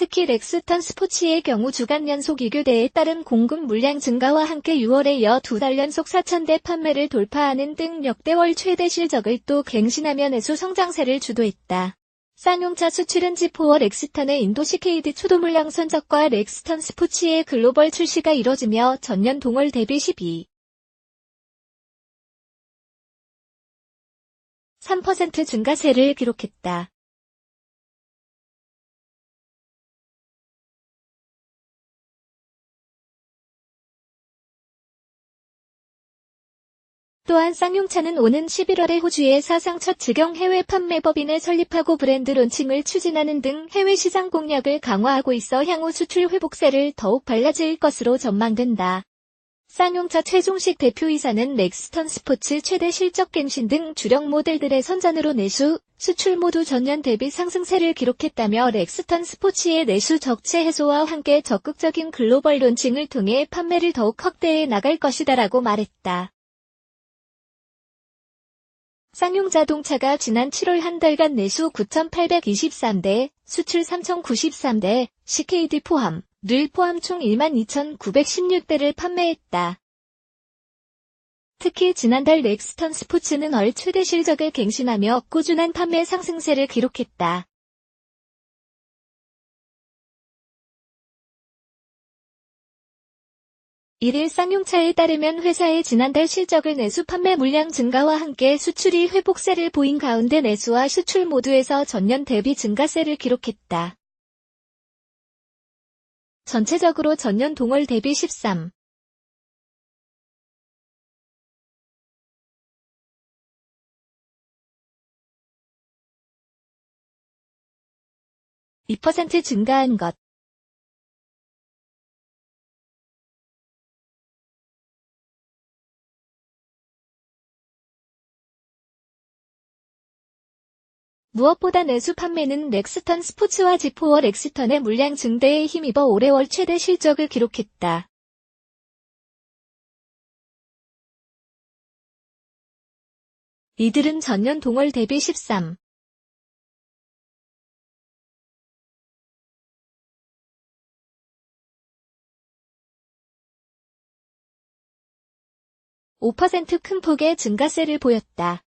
특히 렉스턴 스포츠의 경우 주간 연속 이교대에 따른 공급 물량 증가와 함께 6월에 이어 두 달 연속 4천대 판매를 돌파하는 등 역대월 최대 실적을 또 갱신하며 내수 성장세를 주도했다. 쌍용차 수출은 지포어 렉스턴의 인도 CKD 초도 물량 선적과 렉스턴 스포츠의 글로벌 출시가 이뤄지며 전년 동월 대비 12. 3% 증가세를 기록했다. 또한 쌍용차는 오는 11월에 호주의 사상 첫 직영 해외 판매 법인을 설립하고 브랜드 론칭을 추진하는 등 해외 시장 공략을 강화하고 있어 향후 수출 회복세를 더욱 밝아질 것으로 전망된다. 쌍용차 최종식 대표이사는 렉스턴 스포츠 최대 실적 갱신 등 주력 모델들의 선전으로 내수, 수출 모두 전년 대비 상승세를 기록했다며 렉스턴 스포츠의 내수 적체 해소와 함께 적극적인 글로벌 론칭을 통해 판매를 더욱 확대해 나갈 것이다라고 말했다. 쌍용 자동차가 지난 7월 한 달간 내수 9,823대, 수출 3,093대, CKD 포함, 늘 포함 총 12,916대를 판매했다. 특히 지난달 렉스턴 스포츠는 월 최대 실적을 갱신하며 꾸준한 판매 상승세를 기록했다. 일일 쌍용차에 따르면 회사의 지난달 실적을 내수 판매 물량 증가와 함께 수출이 회복세를 보인 가운데 내수와 수출 모두에서 전년 대비 증가세를 기록했다. 전체적으로 전년 동월 대비 13. 2% 증가한 것. 무엇보다 내수 판매는 렉스턴 스포츠와 지포어 렉스턴의 물량 증대에 힘입어 올해 월 최대 실적을 기록했다. 이들은 전년 동월 대비 13. 5%큰 폭의 증가세를 보였다.